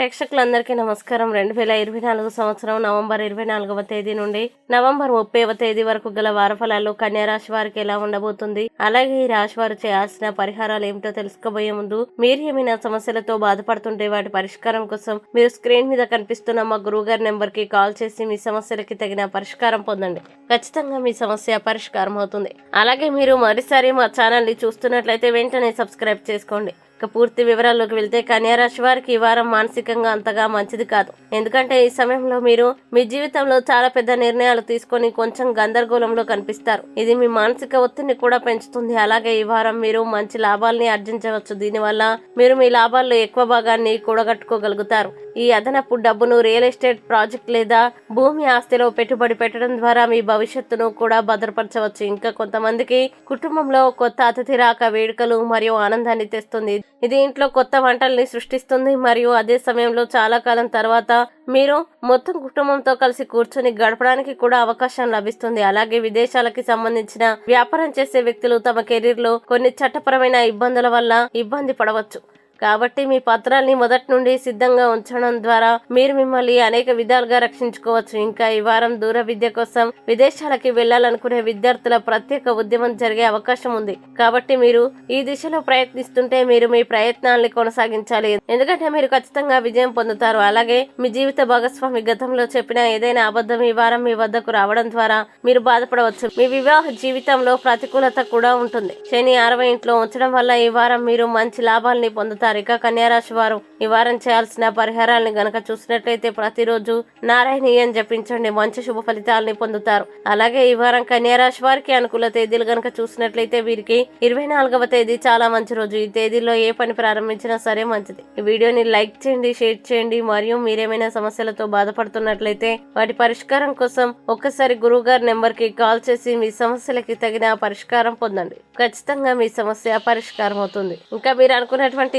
ప్రేక్షకులందరికీ నమస్కారం. రెండు వేల ఇరవై నాలుగు సంవత్సరం నవంబర్ ఇరవై నాలుగవ తేదీ నుండి నవంబర్ ముప్పైవ తేదీ వరకు గల వారఫలాలు కన్యా రాశి వారికి ఎలా ఉండబోతుంది? అలాగే ఈ రాశి వారు చేయాల్సిన పరిహారాలు ఏమిటో తెలుసుకోబోయే ముందు మీరు ఏమైనా సమస్యలతో బాధపడుతుంటే వాటి పరిష్కారం కోసం మీరు స్క్రీన్ మీద కనిపిస్తున్న మా గురువు గారి నెంబర్కి కాల్ చేసి మీ సమస్యలకి తగిన పరిష్కారం పొందండి. ఖచ్చితంగా మీ సమస్య పరిష్కారం అవుతుంది. అలాగే మీరు మరోసారి మా ఛానల్ని చూస్తున్నట్లయితే వెంటనే సబ్స్క్రైబ్ చేసుకోండి. ఇక పూర్తి వివరాల్లోకి వెళ్తే కన్యా రాశి వారికి ఈ వారం మానసికంగా అంతగా మంచిది కాదు. ఎందుకంటే ఈ సమయంలో మీరు మీ జీవితంలో చాలా పెద్ద నిర్ణయాలు తీసుకొని కొంచెం గందరగోళంలో కనిపిస్తారు. ఇది మీ మానసిక ఒత్తిడిని కూడా పెంచుతుంది. అలాగే ఈ వారం మీరు మంచి లాభాల్ని ఆర్జించవచ్చు. దీనివల్ల మీరు మీ లాభాల్లో ఎక్కువ భాగాన్ని కూడగట్టుకోగలుగుతారు. ఈ అదనపు డబ్బును రియల్ ఎస్టేట్ ప్రాజెక్ట్ లేదా భూమి ఆస్తిలో పెట్టుబడి పెట్టడం ద్వారా మీ భవిష్యత్తును కూడా భద్రపరచవచ్చు. ఇంకా కొంతమందికి కుటుంబంలో కొత్త అతిథి రాక వేడుకలు మరియు ఆనందాన్ని తెస్తుంది. ఇది ఇంట్లో కొత్త వంటల్ని సృష్టిస్తుంది మరియు అదే సమయంలో చాలా కాలం తర్వాత మీరు మొత్తం కుటుంబంతో కలిసి కూర్చొని గడపడానికి కూడా అవకాశం లభిస్తుంది. అలాగే విదేశాలకి సంబంధించిన వ్యాపారం చేసే వ్యక్తులు తమ కెరీర్లో కొన్ని చట్టపరమైన ఇబ్బందుల వల్ల ఇబ్బంది పడవచ్చు. కాబట్టి మీ పత్రాల్ని మొదటి నుండి సిద్ధంగా ఉంచడం ద్వారా మీరు మిమ్మల్ని అనేక విధాలుగా రక్షించుకోవచ్చు. ఇంకా ఈ వారం దూర విద్య కోసం విదేశాలకి వెళ్ళాలనుకునే విద్యార్థుల ప్రత్యేక ఉద్యమం జరిగే అవకాశం ఉంది. కాబట్టి మీరు ఈ దిశలో ప్రయత్నిస్తుంటే మీరు మీ ప్రయత్నాల్ని కొనసాగించాలి. ఎందుకంటే మీరు ఖచ్చితంగా విజయం పొందుతారు. అలాగే మీ జీవిత భాగస్వామి గతంలో చెప్పిన ఏదైనా అబద్ధం ఈ వారం మీ వద్దకు రావడం ద్వారా మీరు బాధపడవచ్చు. మీ వివాహ జీవితంలో ప్రతికూలత కూడా ఉంటుంది. శని అరవై ఇంట్లో ఉంచడం వల్ల ఈ వారం మీరు మంచి లాభాల్ని పొందుతారు. ఇక కన్యారాశి వారు ఈ వారం చేయాల్సిన పరిహారాలను గనక చూసినట్లయితే ప్రతిరోజు నారాయణీయం జపించండి. మంచి శుభ ఫలితాలని పొందుతారు. అలాగే ఈ వారం కన్యారాశి వారికి అనుకూల తేదీలు గనక చూసినట్లయితే వీరికి ఇరవై నాలుగవ తేదీ చాలా మంచి రోజు. ఈ తేదీలో ఏ పని ప్రారంభించినా సరే మంచిది. ఈ వీడియోని లైక్ చేయండి షేర్ చేయండి. మరియు మీరేమైనా సమస్యలతో బాధపడుతున్నట్లయితే వాటి పరిష్కారం కోసం ఒక్కసారి గురువు గారి నెంబర్కి కాల్ చేసి మీ సమస్యలకి తగిన పరిష్కారం పొందండి. ఖచ్చితంగా మీ సమస్య పరిష్కారం అవుతుంది ఇంకా మీరు అనుకున్నటువంటి